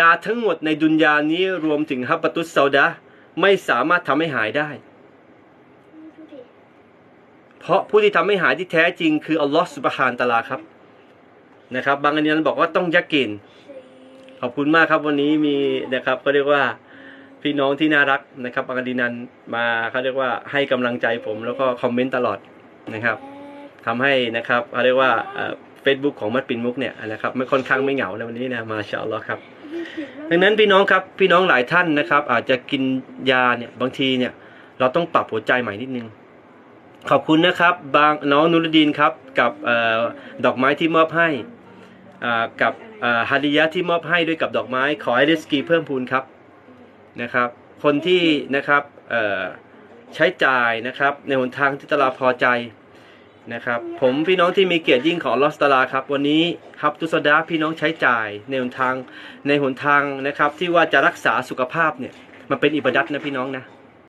ยาทั้งหมดในดุนยานี้รวมถึงฮับปตุสซาดะไม่สามารถทำให้หายได้ เพราะผู้ที่ทำให้หายที่แท้จริงคืออัลลอฮฺสุบฮานตะอาลาครับนะครับ บางอันนั้นบอกว่าต้องยักกิน ขอบคุณมากครับวันนี้มีนะครับก็เรียกว่าพี่น้องที่น่ารักนะครับบางอันดีนันมาเขาเรียกว่าให้กำลังใจผมแล้วก็คอมเมนต์ตลอดนะครับทำให้นะครับเขาเรียกว่าเฟซบุ๊กของมัดปินมุกเนี่ยนะครับไม่ค่อนข้างไม่เหงาในวันนี้นะมาชาอัลลอฮ์ครับ ดังนั้นพี่น้องครับพี่น้องหลายท่านนะครับ อาจจะกินยาเนี่ยบางทีเนี่ย เราต้องปรับหัวใจใหม่นิดนึง ขอบคุณนะครับ บางน้องนุรดีนครับ กับออดอกไม้ที่มอบให้กับฮาดิยะที่มอบให้ด้วยกับดอกไม้ ขอให้ริสกีเพิ่มพูนครับนะครับ คนที่นะครับใช้จ่ายนะครับในหนทางที่ตลาพอใจ นะครับผมพี่น้องที่มีเกียรติยิ่งของลอสตาลาครับ วันนี้ครับทุสดาพี่น้องใช้จ่ายในหนทางในหนทางนะครับที่ว่าจะรักษาสุขภาพเนี่ยมันเป็นอิบาดัตนะพี่น้องนะ